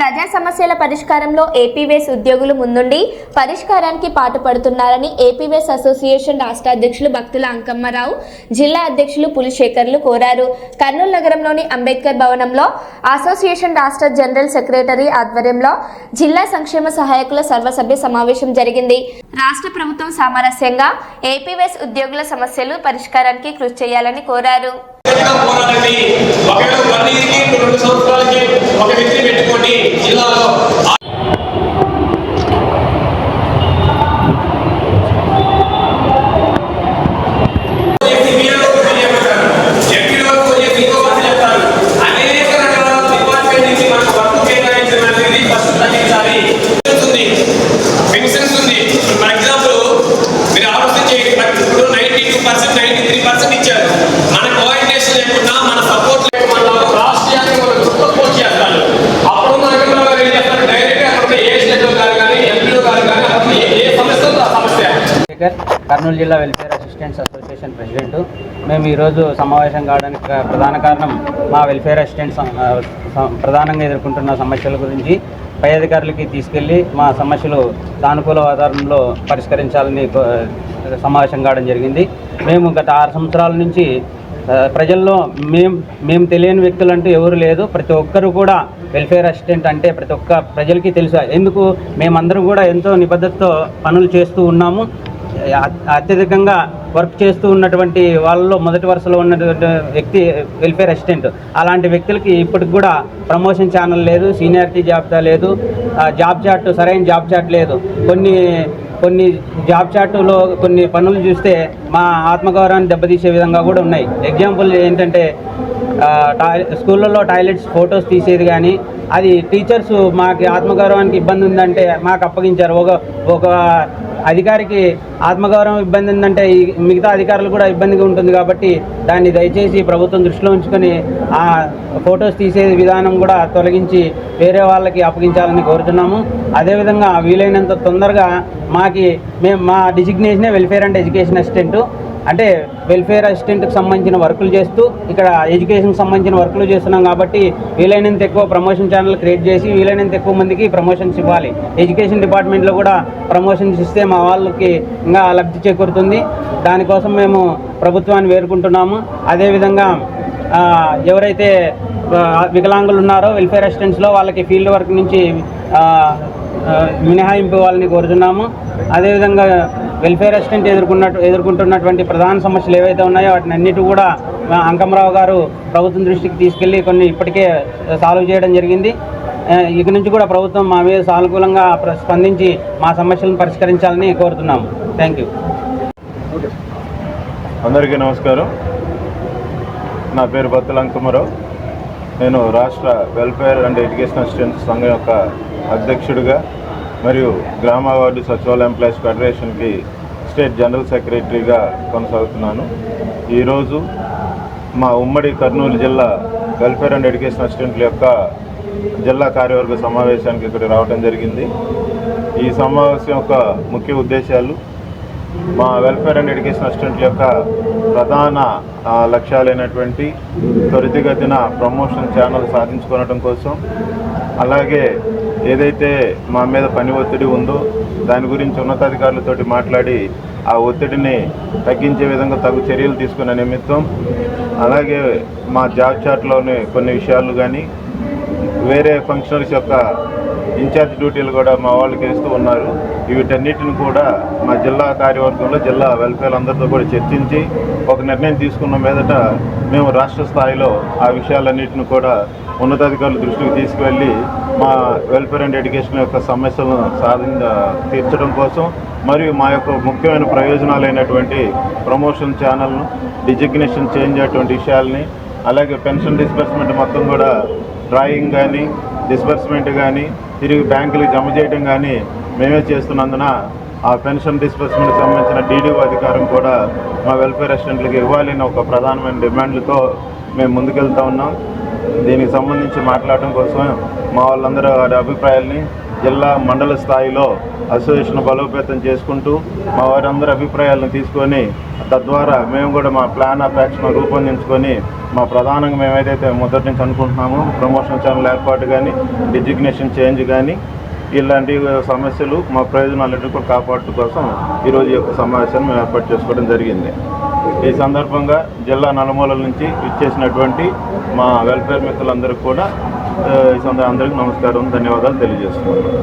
ప్రజా సమస్యల పరిష్కారంలో ఏపీవేస్ ఉద్యోగులు ముందుండి పరిష్కారానికి పాటుపడుతున్నారని ఏపీవేస్ అసోసియేషన్ రాష్ట్ర అధ్యక్షులు భక్తుల అంకమ్మరావు జిల్లా అధ్యక్షులు పులిశేఖర్లు కోరారు. కర్నూలు నగరంలోని అంబేద్కర్ భవనంలో అసోసియేషన్ రాష్ట్ర జనరల్ సెక్రటరీ ఆధ్వర్యంలో జిల్లా సంక్షేమ సహాయకుల సర్వసభ్య సమావేశం జరిగింది. రాష్ట్ర ప్రభుత్వం సామరస్యంగా ఏపీవేస్ ఉద్యోగుల సమస్యలు పరిష్కారానికి కృషి చేయాలని కోరారు. ఒక కర్నూలు జిల్లా వెల్ఫేర్ అసిస్టెంట్స్ అసోసియేషన్ ప్రెసిడెంట్. మేము ఈరోజు సమావేశం కావడానికి ప్రధాన కారణం మా వెల్ఫేర్ అసిస్టెంట్స్ ప్రధానంగా ఎదుర్కొంటున్న సమస్యల గురించి పై అధికారులకి తీసుకెళ్ళి మా సమస్యలు సానుకూల వాతావరణంలో పరిష్కరించాలని సమావేశం కావడం జరిగింది. మేము గత ఆరు సంవత్సరాల నుంచి ప్రజల్లో మేం మేము తెలియని వ్యక్తులు అంటూ ఎవరు లేదు. ప్రతి ఒక్కరు కూడా వెల్ఫేర్ అసిస్టెంట్ అంటే ప్రతి ఒక్క ప్రజలకి తెలుసు. ఎందుకు? మేమందరం కూడా ఎంతో నిబద్ధతతో పనులు చేస్తూ ఉన్నాము. అత్యధికంగా వర్క్ చేస్తూ ఉన్నటువంటి వాళ్ళలో మొదటి వరుసలో ఉన్నటువంటి వ్యక్తి వెల్ఫేర్ అసిస్టెంట్. అలాంటి వ్యక్తులకి ఇప్పటికి కూడా ప్రమోషన్ ఛానల్ లేదు సీనియారిటీ జాబితా లేదు జాబ్ చార్ట్ సరైన జాబ్ చార్ట్ లేదు. కొన్ని కొన్ని జాబ్ చార్టులో కొన్ని పనులు చూస్తే మా ఆత్మగౌరవాన్ని దెబ్బతీసే విధంగా కూడా ఉన్నాయి. ఎగ్జాంపుల్ ఏంటంటే ఆ, స్కూళ్ళల్లో టాయిలెట్స్ ఫొటోస్ తీసేది కానీ అది టీచర్స్ మాకు ఆత్మగౌరవానికి ఇబ్బంది ఉందంటే మాకు అప్పగించారు. ఒక ఒక అధికారికి ఆత్మగౌరవం ఇబ్బంది ఉందంటే ఈ మిగతా అధికారులు కూడా ఇబ్బందిగా ఉంటుంది కాబట్టి దాన్ని దయచేసి ప్రభుత్వం దృష్టిలో ఉంచుకొని ఆ ఫొటోస్ తీసే విధానం కూడా తొలగించి వేరే వాళ్ళకి అప్పగించాలని కోరుతున్నాము. అదేవిధంగా వీలైనంత తొందరగా మాకి మేము మా డిజిగ్నేషనే వెల్ఫేర్ అండ్ ఎడ్యుకేషన్ అసిస్టెంటు అంటే వెల్ఫేర్ అసిస్టెంట్కి సంబంధించిన వర్కులు చేస్తూ ఇక్కడ ఎడ్యుకేషన్కి సంబంధించిన వర్కులు చేస్తున్నాం కాబట్టి వీలైనంత ఎక్కువ ప్రమోషన్ ఛానల్ క్రియేట్ చేసి వీలైనంత ఎక్కువ మందికి ప్రమోషన్స్ ఇవ్వాలి. ఎడ్యుకేషన్ డిపార్ట్మెంట్లో కూడా ప్రమోషన్స్ ఇస్తే మా వాళ్ళకి ఇంకా లబ్ధి చేకూరుతుంది. దానికోసం మేము ప్రభుత్వాన్ని వేరుకుంటున్నాము అదేవిధంగా ఎవరైతే వికలాంగులు ఉన్నారో వెల్ఫేర్ అసిస్టెంట్స్లో వాళ్ళకి ఫీల్డ్ వర్క్ నుంచి మినహాయింపు ఇవ్వాలని కోరుతున్నాము. అదేవిధంగా వెల్ఫేర్ అసిస్టెంట్ ఎదుర్కొన్నట్టు ఎదుర్కొంటున్నటువంటి ప్రధాన సమస్యలు ఏవైతే ఉన్నాయో వాటిని అన్నిటి కూడా మా అంకమరావు గారు ప్రభుత్వం దృష్టికి తీసుకెళ్ళి కొన్ని ఇప్పటికే సాల్వ్ చేయడం జరిగింది. ఇక నుంచి కూడా ప్రభుత్వం మా మీద సానుకూలంగా ప్ర- స్పందించి మా సమస్యలను పరిష్కరించాలని కోరుతున్నాము. థ్యాంక్ యూ అందరికీ నమస్కారం. నా పేరు బత్తుల అంకుమరావు. నేను రాష్ట్ర వెల్ఫేర్ అండ్ ఎడ్యుకేషన్ అసిస్టెంట్ సంఘం యొక్క అధ్యక్షుడిగా మరియు గ్రామ వార్డు సచివాలయ ఎంప్లాయీస్ ఫెడరేషన్కి స్టేట్ జనరల్ సెక్రటరీగా కొనసాగుతున్నాను. ఈరోజు మా ఉమ్మడి కర్నూలు జిల్లా వెల్ఫేర్ అండ్ ఎడ్యుకేషన్ అసిస్టెంట్ల యొక్క జిల్లా కార్యవర్గ సమావేశానికి ఇక్కడ రావడం జరిగింది. ఈ సమావేశం యొక్క ముఖ్య ఉద్దేశాలు మా వెల్ఫేర్ అండ్ ఎడ్యుకేషన్ అసిస్టెంట్ల యొక్క ప్రధాన లక్ష్యాలైనటువంటి త్వరితగతిన ప్రమోషన్ ఛానల్ సాధించుకోవడం కోసం అలాగే ఏదైతే మా మీద పని ఒత్తిడి ఉందో దాని గురించి ఉన్నతాధికారులతో మాట్లాడి ఆ ఒత్తిడిని తగ్గించే విధంగా తగు చర్యలు తీసుకునే నిమిత్తం అలాగే మా జాబ్ చార్ట్లోని కొన్ని విషయాలు కానీ వేరే ఫంక్షనల్స్ యొక్క ఇన్ఛార్జ్ డ్యూటీలు కూడా మా వాళ్ళకి ఇస్తూ ఉన్నారు. వీటన్నిటిని కూడా మా జిల్లా కార్యవర్గంలో జిల్లా వెల్ఫేర్ అందరితో కూడా చర్చించి ఒక నిర్ణయం తీసుకున్న మీదట మేము రాష్ట్ర స్థాయిలో ఆ విషయాలన్నింటిని కూడా ఉన్నతాధికారుల దృష్టికి తీసుకువెళ్ళి మా వెల్ఫేర్ అండ్ ఎడ్యుకేషన్ యొక్క సమస్యలను సాధించ తీర్చడం కోసం మరియు మా యొక్క ముఖ్యమైన ప్రయోజనాలైనటువంటి ప్రమోషన్ ఛానల్ను డిజిగ్నేషన్ చేంజ్ అటువంటి విషయాల్ని అలాగే పెన్షన్ డిస్బర్స్మెంట్ మొత్తం కూడా డ్రాయింగ్ కానీ డిస్బర్స్మెంట్ కానీ తిరిగి బ్యాంకులకు జమ చేయడం కానీ మేమే చేస్తున్నందున ఆ పెన్షన్ డిస్బర్స్మెంట్కి సంబంధించిన డీడీఓ అధికారం కూడా మా వెల్ఫేర్ అసిస్టెంట్లకు ఇవ్వాలని ఒక ప్రధానమైన డిమాండ్లతో మేము ముందుకెళ్తా ఉన్నాం. దీనికి సంబంధించి మాట్లాడటం కోసం మా వాళ్ళందరూ వారి అభిప్రాయాల్ని జిల్లా మండల స్థాయిలో అసోసియేషన్ బలోపేతం చేసుకుంటూ మా వారందరి అభిప్రాయాలను తీసుకొని తద్వారా మేము కూడా మా ప్లాన్ ఆఫ్ యాక్షన్ రూపొందించుకొని మా ప్రధానంగా మేము ఏదైతే మొదటి నుంచి అనుకుంటున్నామో ప్రమోషన్ ఛానల్ ఏర్పాటు కానీ డిజిగ్నేషన్ చేంజ్ కానీ ఇలాంటి సమస్యలు మా ప్రయోజనాలన్నింటినీ కూడా కాపాడటం కోసం ఈరోజు యొక్క సమావేశాన్ని మేము ఏర్పాటు చేసుకోవడం జరిగింది. ఈ సందర్భంగా జిల్లా నలుమూలల నుంచి ఇచ్చేసినటువంటి మా వెల్ఫేర్ మిత్రులందరికీ కూడా ఈ సందర్భంగా అందరికీ నమస్కారం ధన్యవాదాలు తెలియజేస్తున్నాను.